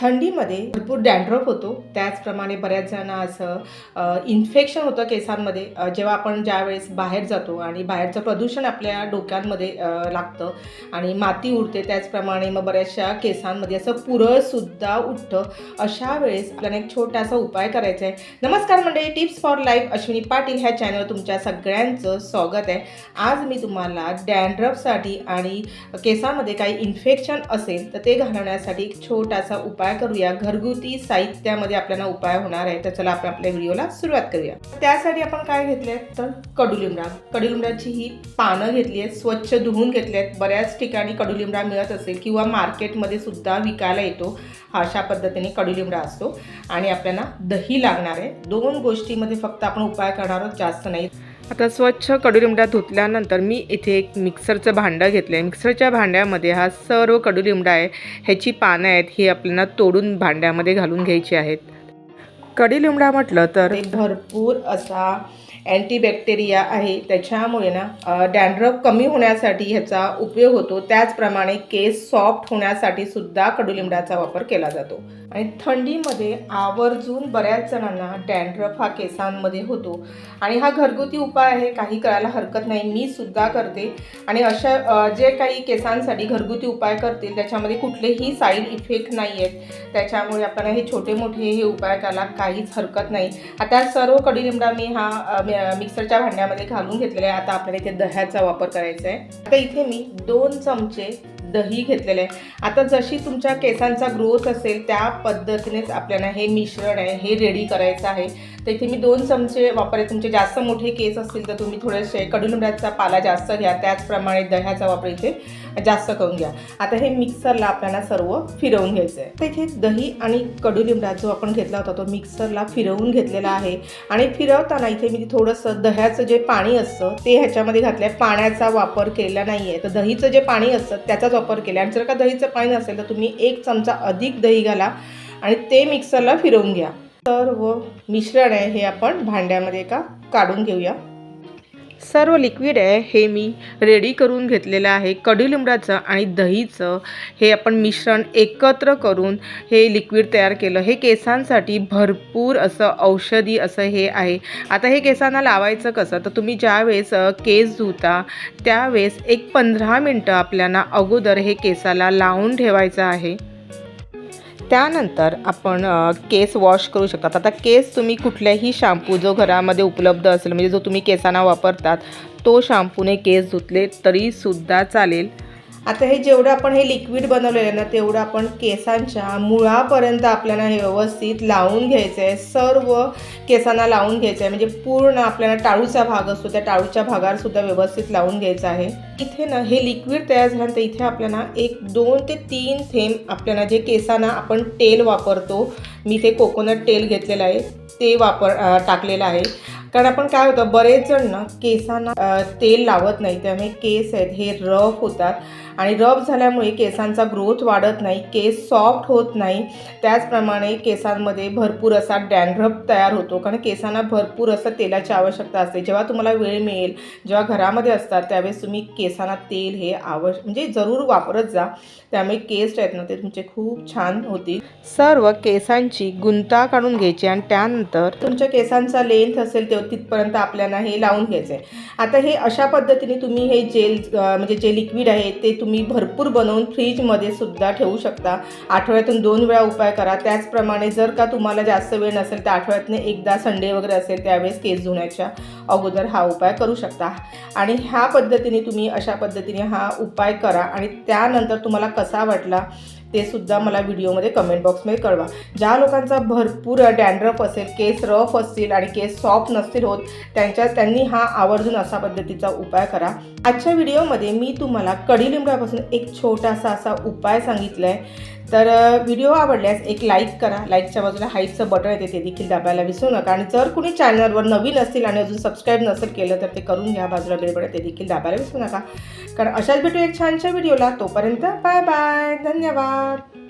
थंडीमध्ये भरपूर डॅन्ड्रफ होतो. त्याचप्रमाणे बऱ्याच जणांना असं इन्फेक्शन होतं केसांमध्ये जेव्हा आपण ज्यावेळेस बाहेर जातो आणि बाहेरचं प्रदूषण आपल्या डोक्यांमध्ये लागतं आणि माती उडते त्याचप्रमाणे मग बऱ्याचशा केसांमध्ये असं पुरळसुद्धा उठतं. अशा वेळेस आपल्याला एक छोटासा उपाय करायचा आहे. नमस्कार मंडळी tips for life Ashwini Patil ह्या चॅनलवर तुमच्या सगळ्यांचं स्वागत आहे. आज मी तुम्हाला डॅन्ड्रफसाठी आणि केसांमध्ये काही इन्फेक्शन असेल तर ते घालवण्यासाठी एक छोटासा उपाय करूया. घरगुती साहित्यामध्ये आपल्याला उपाय होणार आहे तर चला आपण आपल्या व्हिडिओला सुरुवात करूया. त्यासाठी आपण काय घेतले तर कडुलिंबडा. कडुलिंबडाची ही पानं घेतली आहेत स्वच्छ धुवून घेतली आहेत. बऱ्याच ठिकाणी कडुलिंबडा मिळत असेल किंवा मार्केटमध्ये सुद्धा विकायला येतो अशा पद्धतीने कडुलिंबडा असतो. आणि आपल्याला दही लागणार आहे. दोन गोष्टीमध्ये फक्त आपण उपाय करणार आहोत जास्त नाही. आता स्वच्छ कडुलिंबा धुतल्यानंतर मी इथे एक मिक्सरचं भांडं घेतलं आहे मिक्सरच्या भांड्यामध्ये हा सर्व कडुलिंबडा आहे ह्याची पानं आहेत ही आपल्याला तोडून भांड्यामध्ये घालून घ्यायची आहेत. कडुलिंबा म्हटलं तर? भरपूर असा अँटीबॅक्टेरिया आहे. त्याच्यामुळे ना डॅन्ड्रफ कमी होण्यासाठी ह्याचा उपयोग होतो. त्याचप्रमाणे केस सॉफ्ट होण्यासाठी सुद्धा कडुलिंबडाचा वापर केला जातो. आणि थंडीमध्ये आवर्जून बऱ्याच जणांना डॅन्ड्रफ हा केसांमध्ये होतो. आणि हा घरगुती उपाय आहे. काही करायला हरकत नाही. मी सुद्धा करते. आणि अशा जे काही केसांसाठी घरगुती उपाय करतील त्याच्यामध्ये कुठलेही साईड इफेक्ट नाही आहेत त्याच्यामुळे आपल्याला हे छोटे मोठे हे उपाय करायला काहीच हरकत नाही. आता सर्व कडुलिंबा मी हा मिक्सरच्या भांड्यामध्ये घालून घेतलेला आहे. आता आपल्याला इथे दह्याचा वापर करायचा आहे. आता इथे मी दोन चमचे दही घेतलेले आहे. आता जशी तुमच्या केसांचा ग्रोथ असेल त्या पद्धतीनेच आपल्याला हे मिश्रण आहे हे रेडी करायचं आहे. तर इथे मी दोन चमचे वापरले. तुमचे जास्त मोठे केस असतील तर तुम्ही थोडेसे कडुलिंबाचा पाला जास्त घ्या. त्याचप्रमाणे दह्याचा वापर इथे जास्त करून घ्या. आता हे मिक्सरला आपल्याला सर्व फिरवून घ्यायचं आहे तर इथे दही आणि कडुलिंबा जो आपण घेतला होता तो मिक्सरला फिरवून घेतलेला आहे. आणि फिरवताना इथे मी थोडंसं दह्याचं जे पाणी असतं ते ह्याच्यामध्ये घातलं आहे पाण्याचा वापर केला नाही आहे तर दहीचं जे पाणी असतं त्याचाच वापर केला आणि जर का दहीचं पाणी नसेल तर तुम्ही एक चमचा अधिक दही घाला आणि ते मिक्सरला फिरवून घ्या. सर्व मिश्रण आहे हे आपण भांड्यामध्ये का काढून घेऊया. सर्व लिक्विड आहे हे मी रेडी करून घेतलेलं आहे. कडुलिंबाचं आणि दहीचं हे आपण मिश्रण एकत्र करून हे लिक्विड तयार केलं. हे केसांसाठी भरपूर असं औषधी असं हे आहे. आता हे केसांना लावायचं कसं? तर तुम्ही ज्यावेळेस केस धुता त्यावेळेस एक पंधरा मिनटं आपल्याला अगोदर हे केसाला लावून ठेवायचं आहे. त्यानंतर आपण केस वॉश करू शकतात. आता केस तुम्ही कुठल्याही शॅम्पू जो घरामध्ये उपलब्ध असेल म्हणजे जो तुम्ही केसांना वापरतात तो शॅम्पूने केस धुतले तरीसुद्धा चालेल. आता हे जेवढं आपण हे लिक्विड बनवलेलं आहे ना तेवढं आपण केसांच्या मुळापर्यंत आपल्याला हे व्यवस्थित लावून घ्यायचं आहे सर्व केसांना लावून घ्यायचं आहे म्हणजे पूर्ण आपल्याला टाळूचा भाग असतो त्या टाळूच्या भागावरसुद्धा व्यवस्थित लावून घ्यायचं आहे. इथे ना हे लिक्विड तयार झाल्यानंतर इथे आपल्याला एक दोन ते तीन थेंब आपल्याला जे केसांना आपण तेल वापरतो मी ते कोकोनट तेल घेतलेलं आहे ते वापर टाकलेलं आहे. कारण आपण काय होतं बरेच जण ना केसांना तेल लावत नाही. त्यामुळे केस आहेत हे रफ होतात. आणि रफ झाल्यामुळे केसांचा ग्रोथ वाढत नाही केस सॉफ्ट होत नाही. त्याचप्रमाणे केसांमध्ये भरपूर असा डॅन्ड्रफ तयार होतो. कारण केसांना भरपूर असं तेलाची आवश्यकता असते. जेव्हा तुम्हाला वेळ मिळेल जेव्हा घरामध्ये असतात त्यावेळेस तुम्ही केसांना तेल हे आवश्य म्हणजे जरूर वापरत जा. त्यामुळे केस आहेत ना ते तुमचे खूप छान होतील. सर्व केसांची गुंता काढून घ्यायची आणि त्यानंतर तुमच्या केसांचा लेंथ असेल तेव्हा तिथपर्यंत आपल्याला हे लावून घ्यायचं आहे आता हे अशा पद्धतीने तुम्ही हे जेल म्हणजे जे लिक्विड आहे ते तुम्ही भरपूर बनवून फ्रीजमध्ये सुद्धा ठेवू शकता. आठवड्यातून दोन वेळा उपाय करा. त्याचप्रमाणे जर का तुम्हाला जास्त वेळ नसेल तर आठवड्यातनं एकदा संडे वगैरे असेल त्यावेळेस केस धुण्याच्या अगोदर हा उपाय करू शकता. आणि ह्या पद्धतीने तुम्ही अशा पद्धतीने हा उपाय करा. आणि त्यानंतर तुम्हाला कसा वाटला ते सुद्धा मला व्हिडिओमध्ये कमेंट बॉक्समध्ये कळवा. ज्या लोकांचा भरपूर डॅन्ड्रफ असेल केस रफ असतील आणि केस सॉफ्ट नसतील होत त्यांच्या त्यांनी हा आवर्जून असा पद्धतीचा उपाय करा. आजच्या व्हिडिओमध्ये मी तुम्हाला कडीलिंबापासून एक छोटासा असा उपाय सांगितला आहे तर व्हिडिओ आवडल्यास एक लाईक करा. लाईकच्या बाजूला हाईटचं बटन येते ते देखील दाबायला विसरू नका. आणि जर कुणी चॅनलवर नवीन असतील आणि अजून सबस्क्राईब नसेल केलं तर ते करून घ्या. बाजूला बेल बटन ते देखील दाबायला विसरू नका. कारण अशाच भेटू एक छानशा व्हिडिओला. तोपर्यंत बाय बाय धन्यवाद. God.